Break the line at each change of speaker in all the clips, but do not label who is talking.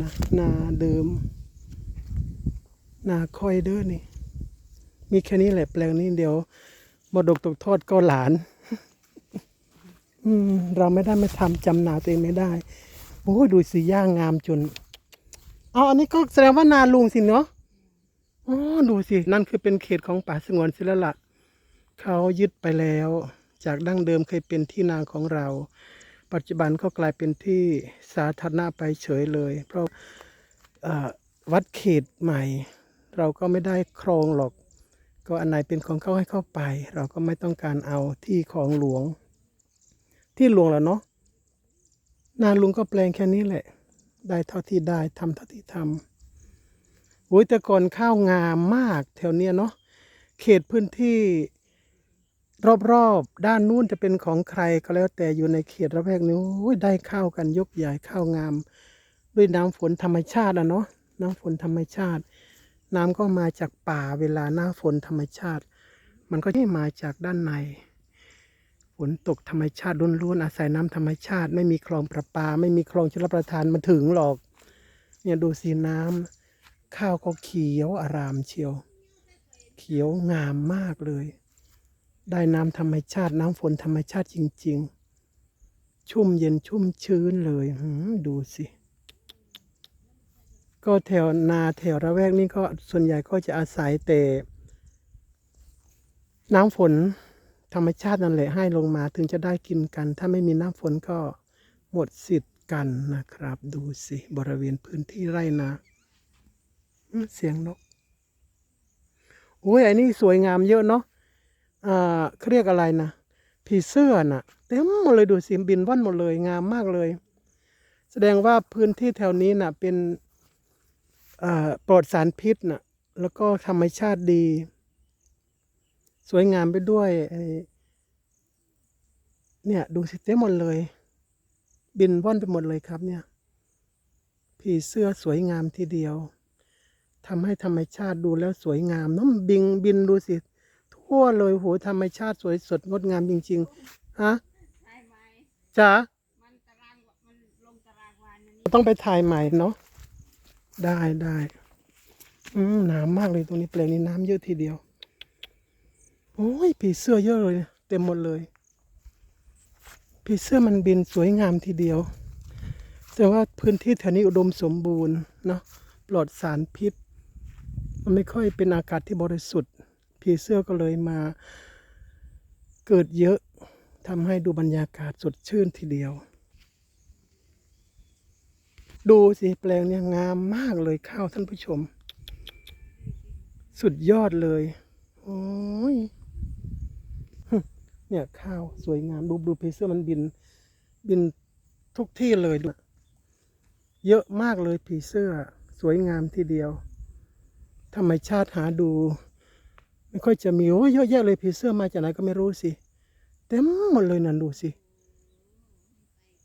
นะนาเดิม นาคอยเด้อนี่ มีแค่นี้แหละแปลงนี้เดี๋ยวมรดกตกทอดก็หลาน อืม เราไม่ได้ไม่ทำจำนาตัวเองไม่ได้ โอ้ดูสีย่างงามจนเอาอันนี้ก็แสดงว่านาลุงสิเนาะอ๋อดูสิ นั่นคือเป็นเขตของป่าสงวนศิลละเขายึดไปแล้ว จากดั้งเดิมเคยเป็นที่นาของเรา ปัจจุบันก็กลายเป็นที่สาธารณะไปเฉยเลย เพราะวัดเขตใหม่ เราก็ไม่ได้ครองหรอก ก็อันไหนเป็นของเขาให้เข้าไป เราก็ไม่ต้องการเอาที่ของหลวง ที่หลวงแล้วเนาะนาลุงก็แปลงแค่นี้แหละ ได้เท่าที่ได้ทำเท่าที่ทำโอ้ยแต่ก่อนข้าวงามมากแถวเนี้ยเนาะเขตพื้นที่ รอบๆ ด้านนู้นจะเป็นของใครก็แล้วแต่อยู่ในเขตระแวกนี้ได้ข้าวกันยกใหญ่ข้าวงาม ด้วยน้ำฝนธรรมชาติอะเนาะน้ำฝนธรรมชาติ น้ำก็มาจากป่าเวลาหน้าฝนธรรมชาติ มันก็ไม่มาจากด้านใน ฝนตกธรรมชาติล้วนๆอาศัยน้ำธรรมชาติ ไม่มีคลองประปา ไม่มีคลองชลประทานมาถึงหรอก เนี่ยดูสีน้ำข้าวก็เขียวอารามเชียว เขียวงามมากเลย ได้น้ำธรรมชาติน้ำฝนธรรมชาติจริง ๆ ชุ่มเย็นชุ่มชื้นเลยดูสิ ก็แถวนาแถวระแวกนี้ก็ส่วนใหญ่ก็จะอาศัยแต่ น้ำฝนธรรมชาตินั่นแหละให้ลงมาถึงจะได้กินกัน ถ้าไม่มีน้ำฝนก็หมดสิทธิ์กันนะครับ ดูสิบริเวณพื้นที่ไร่นาเสียงนกโอ้ยอันนี้สวยงามเยอะเนาะ อ่าเขาเรียกอะไรนะผีเสื้อน่ะเต็มหมดเลยดูสิบินว่อนหมดเลยงามมากเลย แสดงว่าพื้นที่แถวนี้น่ะเป็นอ่าปลอดสารพิษน่ะแล้วก็ธรรมชาติดี สวยงามไปด้วยเนี่ยดูสิเต็มหมดเลย บินว่อนไปหมดเลยครับเนี่ยผีเสื้อสวยงามทีเดียวทำให้ธรรมชาติดูแล้วสวยงามน้องบิงบินดูสิ ทั่วเลยโหธรรมชาติสวยสดงดงามจริงๆฮะ
ใช่ไหม
จ๋า
มันตารางมันลงตารางวานนะนี่
ต้องไปถ่ายใหม่เนาะได้ได้อืมน้ำมากเลยตรงนี้แปลงนี้น้ำเยอะทีเดียว โอ้ยผีเสื้อเยอะเลย เต็มหมดเลยผีเสื้อมันบินสวยงามทีเดียว แต่ว่าพื้นที่แถวนี้อุดมสมบูรณ์เนาะปลอดสารพิษ มันไม่ค่อยเป็นอากาศที่บริสุทธิ์ ผีเสื้อก็เลยมาเกิดเยอะทำให้ดูบรรยากาศสดชื่นทีเดียว ดูสิแปลงเนี่ยงามมากเลยข้าวท่านผู้ชม สุดยอดเลย โอ้ยเนี่ยข้าวสวยงามดูดูผีเสื้อมันบิน บินทุกที่เลยดูเยอะมากเลยผีเสื้อสวยงามทีเดียว ธรรมชาติหาดู ไม่ค่อยจะมีโอ้ยเยอะแยะเลยผีเสื้อมาจากไหนก็ไม่รู้สิเต็มหมดเลยนั่นดูสิ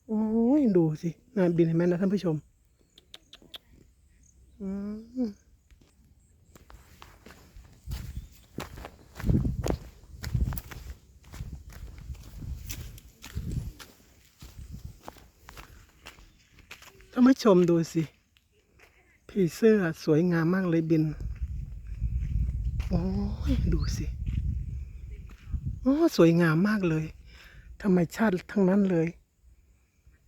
โอ้ยดูสิน่าบินเห็นไหมนะท่านผู้ชมอืมท่านผู้ชมดูสิผีเสื้อสวยงามมากเลยบิน โอ้ยดูสิโอ้สวยงามมากเลยธรรมชาติทั้งนั้นเลย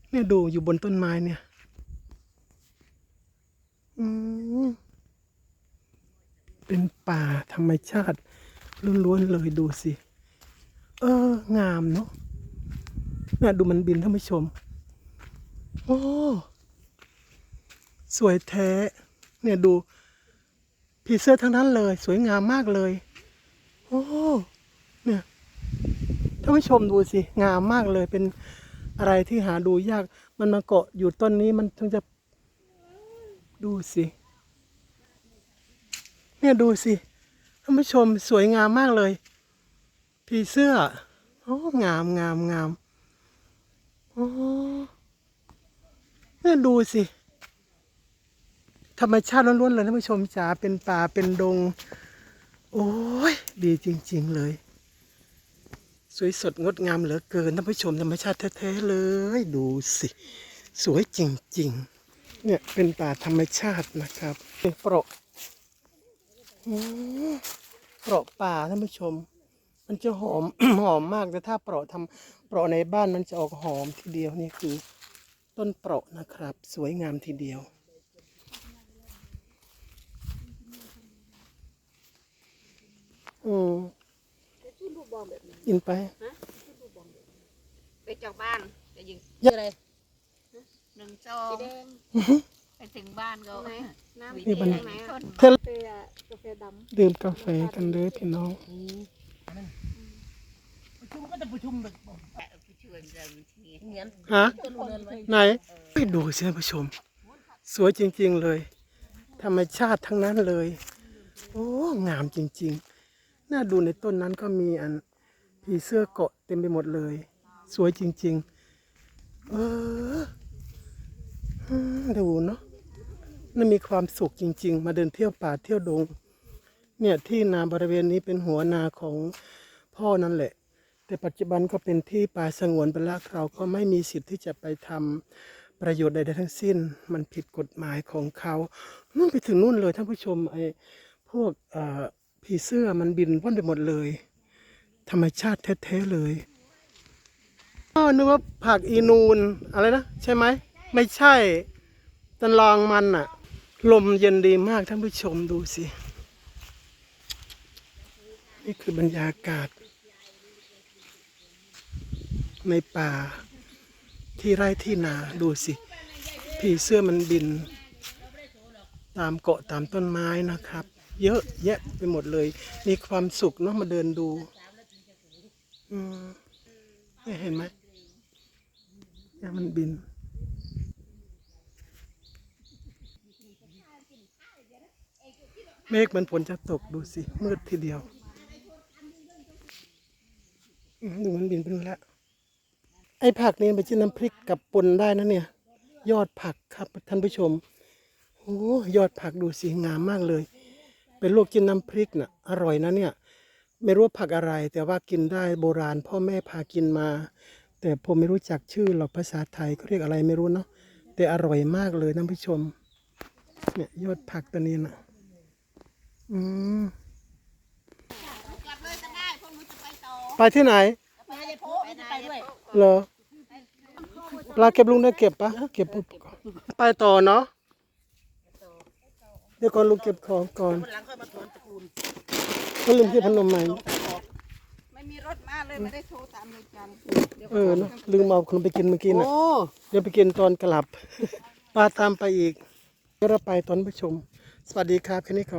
เนี่ยดูอยู่บนต้นไม้เนี่ย อืมเป็นป่าธรรมชาติล้วนๆเลยดูสิ เออ งามเนาะเนี่ยดูมันบินท่านผู้ชม โอ้ สวยแท้ เนี่ยดู ผีเสื้อทั้งนั้นเลย สวยงามมากเลย โอ้เนี่ยท่านผู้ชมดูสิ งามมากเลยเป็นอะไรที่หาดูยาก มันมาเกาะอยู่ต้นนี้มันถึงจะดูสิ เนี่ยดูสิท่านผู้ชมสวยงามมากเลยผีเสื้อโอ้งามงามงามโอ้เนี่ยดูสิ ธรรมชาติล้วนๆเลยท่านผู้ชมจ๋าเป็นป่าเป็นดง โอ้ยดีจริง ๆ เลย สวยสดงดงามเหลือเกินท่านผู้ชมธรรมชาติแท้ๆเลยดูสิ สวยจริง ๆ เนี่ยเป็นป่าธรรมชาตินะครับเป็นเปราะอืมเปราะป่าท่านผู้ชม มันจะหอม หอมมากแต่ถ้าเปราะทำเปราะในบ้านมันจะออกหอมทีเดียวนี่คือ ต้นเปราะนะครับ สวยงามทีเดียว อืมกินไป
ไปจากบ้านจะยิง
อะไร
หนึ่งซองไปถึงบ้านก็
น้ำ
นี่มัน
ทางไหนอะ
เท่ากา
แฟอะกาแฟด
ดื่มกาแฟกันเลยพี่น้อง
ประชุมก็จะประชุมแบบ
ไปช่วยเราทีนี้
เหมือน
ฮะ
ต้นเรือนไว้
ไหนไปดูสิท่านผู้ชม สวยจริง ๆ เลย ธรรมชาติทั้งนั้นเลย โอ้ งามจริง ๆ น่าดูในต้นนั้นก็มีอันผีเสื้อเกาะเต็มไปหมดเลย สวยจริง ๆ เออดูเนาะน่ามีความสุขจริง ๆ มาเดินเที่ยวป่าเที่ยวดง เนี่ยที่นาบริเวณนี้เป็นหัวนาของพ่อนั่นแหละ แต่ปัจจุบันก็เป็นที่ป่าสงวนไปแล้วเราก็ไม่มีสิทธิ์ที่จะไปทำประโยชน์ใดๆทั้งสิ้น มันผิดกฎหมายของเขา นู่นไปถึงนู่นเลยท่านผู้ชมไอ้พวกเอ่อ ผีเสื้อมันบินว่อนไปหมดเลย ธรรมชาติแท้ๆเลยอ้อนึกว่าผักอีนูนอะไรนะ ใช่ไหม ไม่ใช่ตันลองมันอะลมเย็นดีมากท่านผู้ชมดูสิ นี่คือบรรยากาศ ในป่าที่ไร่ที่นาดูสิผีเสื้อมันบิน ตามเกาะตามต้นไม้นะครับ เยอะแยะไปหมดเลย มีความสุขเนาะมาเดินดู อืมเห็นไหมเนี่ยมันบิน เมฆมันฝนจะตกดูสิมืดทีเดียวดูมันบินไปนู่นแล้วไอ้ผักนี่ไปจิ้มน้ำพริกกับปนได้นะเนี่ย ยอดผักครับท่านผู้ชมโอ้ยอดผักดูสิงามมากเลย เป็นลวกจิ้มน้ำพริกน่ะอร่อยนะเนี่ย ไม่รู้ว่าผักอะไร แต่ว่ากินได้โบราณ พ่อแม่พากินมา แต่ผมไม่รู้จักชื่อหรอกภาษาไทยเขาเรียกอะไรไม่รู้เนาะแต่อร่อยมากเลยท่านผู้ชม เนี่ยยอดผักตัวนี้นะอืม
กลับเลยก็ได้พวกหนูจะไปต่อ
ไปที่ไหน
ไปยายโพไม่ได้ไปด้วย
เหรอปลาเก็บลุงได้เก็บปะเก็บปุ๊บไปต่อเนาะ เดี๋ยวก่อนลุงเก็บของก่อน
วันหลังค่อยมาถอนตระกูล
ก็ลืมที่พนมใหม่
ไม่มีรถมาเลยไม่ได้โทรตามเลยจันเดี๋ยว
เออเนาะลืมเอาขนมไปกินเมื่อกี้น่ะ
โอ้
เดี๋ยวไปกินตอนกลับ ปลาตามไปอีกเดี๋ยวเราไปตอนผู้ชม สวัสดีครับแค่นี้ก่อน